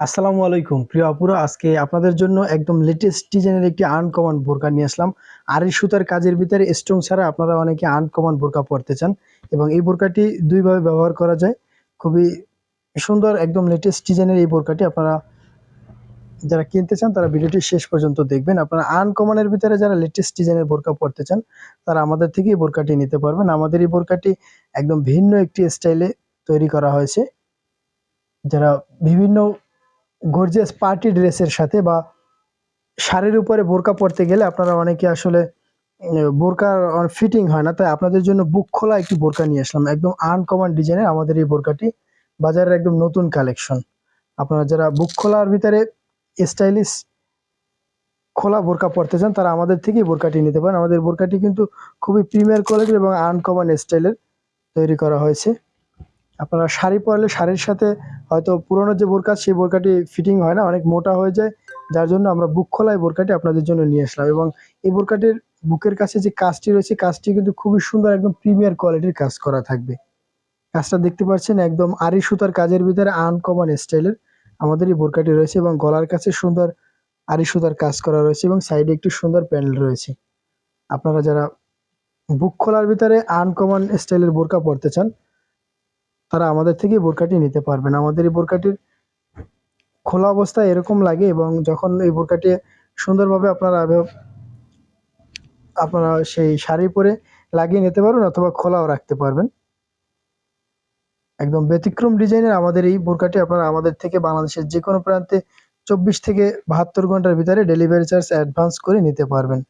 আসসালামু আলাইকুম। প্রিয় আপুরা, আজকে আপনাদের জন্য একদম লেটেস্ট ডিজাইনের একটি আনকমন বোরকা নিয়ে আসলাম। আড়ি সুতার কাজের ভিতরে স্ট্রং ছাড়া আপনারা অনেকে আনকমন বোরকা পরতে চান এবং এই বোরকাটি দুইভাবে ব্যবহার করা যায়। খুবই সুন্দর একদম লেটেস্ট ডিজাইনের এই বোরকাটি আপনারা যারা কিনতে চান, তারা ভিডিওটি শেষ পর্যন্ত দেখবেন। আপনারা আনকমনের ভিতরে যারা লেটেস্ট ডিজাইনের বোরকা পরতে চান, তারা আমাদের থেকে এই বোরকাটি নিতে পারবেন। আমাদের এই বোরকাটি একদম ভিন্ন একটি স্টাইলে তৈরি করা হয়েছে। যারা বিভিন্ন গর্জিয়াস পার্টি ড্রেসের সাথে বা শাড়ির উপরে বোরকা পরতে গেলে আপনারা অনেকে আসলে বোরকার ফিটিং হয় না। তাই আপনাদের জন্য বুক খোলা একটি বোরকা নিয়ে আসলাম। একদম আনকমন ডিজাইনের আমাদের এই বোরকাটি, বাজারের একদম নতুন কালেকশন আপনারা যারা বুক খোলার ভিতরে স্টাইলিশ খোলা বোরকা পরতে চান, তারা আমাদের থেকেই বোরকাটি নিতে পারেন। আমাদের বোরকাটি কিন্তু খুবই প্রিমিয়ার কোয়ালিটির এবং আনকমন স্টাইলের তৈরি করা হয়েছে। আপনারা শাড়ি পরলে শাড়ির সাথে হয়তো পুরোনো যে বোরকা, সেই বোরকাটি ফিটিং হয় না, অনেক মোটা হয়ে যায়। যার জন্য আমরা বুক খোলায় বোরকাটি আপনাদের জন্য নিয়ে আসলাম এবং এই বোরকাটির বুকের কাছে যে কাজটি রয়েছে, কাজটি কিন্তু খুবই সুন্দর, একদম প্রিমিয়ার কোয়ালিটির কাজ করা থাকবে। কাজটা দেখতে পাচ্ছেন একদম আড়ি সুতার কাজের ভিতরে আনকমন স্টাইলের আমাদের এই বোরকাটি রয়েছে এবং গলার কাছে সুন্দর আড়ি সুতার কাজ করা রয়েছে এবং সাইডে একটি সুন্দর প্যানেল রয়েছে। আপনারা যারা বুক খোলার ভিতরে আনকমন স্টাইলের বোরকা পরতে চান তারা আমাদের থেকে বোরকাটি নিতে পারবেন আমাদের এই বোরকাটির খোলা অবস্থায় এরকম লাগে এবং যখন এই বোরকাটি সুন্দরভাবে আপনারা আপনারা সেই শাড়ি পরে লাগিয়ে নিতে পারবেন অথবা খোলাও রাখতে পারবেন। একদম ব্যতিক্রম ডিজাইনের আমাদের এই বোরকাটি আপনারা আমাদের থেকে বাংলাদেশের যে কোনো প্রান্তে চব্বিশ থেকে বাহাত্তর ঘণ্টার ভিতরে ডেলিভারি চার্জ অ্যাডভান্স করে নিতে পারবেন।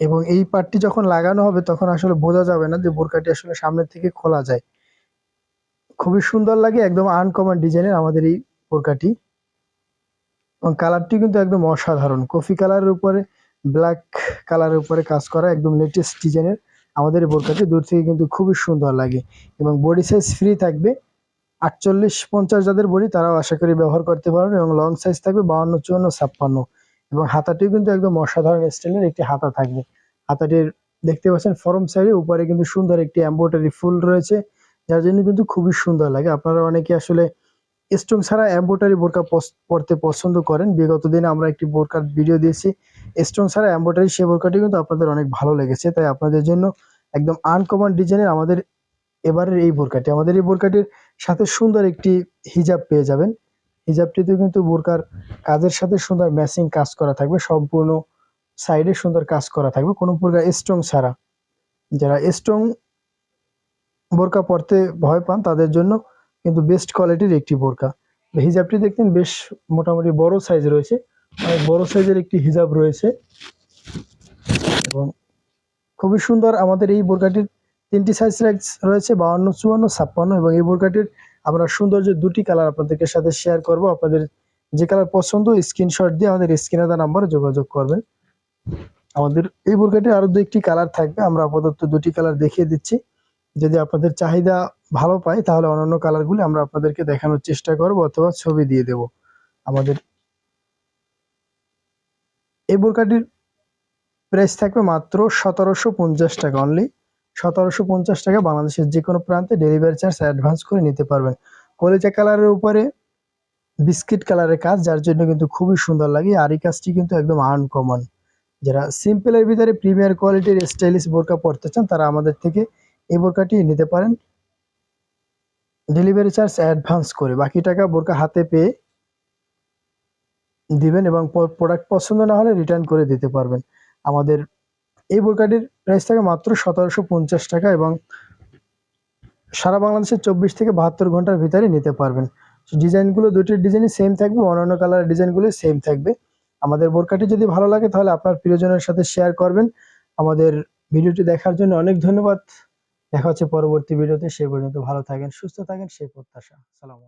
এবং এই পার্টটি যখন লাগানো হবে, তখন আসলে বোঝা যাবে না যে বোরকাটি আসলে সামনের থেকে খোলা যায়। খুবই সুন্দর লাগে, একদম আনকমন ডিজাইনের আমাদের এই বোরকাটি এবং কালারটি কিন্তু একদম অসাধারণ। কফি কালারের উপরে ব্ল্যাক কালারের উপরে কাজ করা একদম লেটেস্ট ডিজাইনের আমাদের এই বোরকাটি দূর থেকে কিন্তু খুবই সুন্দর লাগে। এবং বডি সাইজ ফ্রি থাকবে। আটচল্লিশ পঞ্চাশ যাদের বডি তারাও আশা করি ব্যবহার করতে পারবেন এবং লং সাইজ থাকবে বাউন্ন, চুয়ান্ন, ছাপ্পান্ন। এবং হাতাটিও কিন্তু একদম অসাধারণ স্টাইলের একটি হাতা থাকবে। হাতাটির দেখতে পাচ্ছেন ফরম সাইডে উপরে কিন্তু সুন্দর একটি এম্ব্রয়ডারি ফুল রয়েছে, যার জন্য কিন্তু খুবই সুন্দর লাগে। আপনারা অনেকে আসলে স্ট্রং ছাড়া এম্ব্রয়ডারি বোরকা পরতে পছন্দ করেন। বিগত দিনে আমরা একটি বোরকার ভিডিও দিয়েছি। স্ট্রং ছাড়া এম্ব্রয়ডারি সেই বোরকাটি কিন্তু আপনাদের অনেক ভালো লেগেছে। তাই আপনাদের জন্য একদম আনকমন ডিজাইনের আমাদের এবারের এই বোরকাটি। আমাদের এই বোরকাটির সাথে সুন্দর একটি হিজাব পেয়ে যাবেন। হিজাবটিতেও কিন্তু বোরকার কাজের সাথে সুন্দর ম্যাচিং কাজ করা থাকবে, সম্পূর্ণ সাইডে সুন্দর কাজ করা থাকবে, কোনো প্রকার স্ট্রং ছাড়া। যারা স্ট্রং বোরকা পরতে ভয় পান, তাদের জন্য কিন্তু বেস্ট কোয়ালিটির একটি বোরকা। হিজাবটি দেখতেন বেশ মোটামুটি বড় সাইজ রয়েছে, অনেক বড় সাইজের একটি হিজাব রয়েছে। এবং খুবই সুন্দর আমাদের এই বোরকাটির তিনটি সাইজ রয়েছে, বাউন্ন, চুয়ান্ন, ছাপ্পান্ন, এবং এই বোরকাটির আমরা সৌন্দর্য দুটি কালার আপনাদেরকে সাথে শেয়ার করব। আপনাদের যে কালার পছন্দ স্ক্রিনশট দিয়ে আমাদের স্ক্রিনে দেওয়া নাম্বারে যোগাযোগ করবেন। আমাদের এই বোরকাটির আরও দু একটি কালার থাকবে। আমরা আপাতত দুটি কালার দেখিয়ে দিচ্ছি। যদি আপনাদের চাহিদা ভালো পাই তাহলে অন্যান্য কালারগুলি আমরা আপনাদেরকে দেখানোর চেষ্টা করব অথবা ছবি দিয়ে দেব। আমাদের এই বোরকাটির প্রাইস থাকবে মাত্র সতেরোশো পঞ্চাশ টাকা অনলি সতেরোশো পঞ্চাশ টাকা বাংলাদেশের যে কোনো প্রান্তে ডেলিভারি চার্জ অ্যাডভান্স করে নিতে পারবেন। কলেজা কালারের উপরে বিস্কিট কালারের কাজ, যার জন্য কিন্তু খুবই সুন্দর লাগে। আর এই কাজটি কিন্তু একদম আনকমন যারা সিম্পলের ভিতরে প্রিমিয়ার কোয়ালিটির স্টাইলিশ বোরকা পরতে চান, তারা আমাদের থেকে এই বোরকাটি নিতে পারেন। ডেলিভারি চার্জ অ্যাডভান্স করে। বাকি টাকা বোরকা হাতে পেয়ে দিবেন এবং প্রোডাক্ট পছন্দ না হলে রিটার্ন করে দিতে পারবেন। আমাদের এই বোরকাটির প্রাইস থাকে মাত্র সতেরোশো পঞ্চাশ টাকা এবং সারা বাংলাদেশের চব্বিশ থেকে বাহাত্তর ঘণ্টার ভিতরে নিতে পারবেন। ডিজাইনগুলো দুটির ডিজাইনই সেম থাকবে, অন্যান্য কালারের ডিজাইনগুলো সেম থাকবে। আমাদের বোরকাটি যদি ভালো লাগে তাহলে আপনার প্রিয়জনের সাথে শেয়ার করবেন। আমাদের ভিডিওটি দেখার জন্য অনেক ধন্যবাদ। দেখা হচ্ছে পরবর্তী ভিডিওতে, সে পর্যন্ত ভালো থাকেন, সুস্থ থাকেন, সেই প্রত্যাশা। সালাম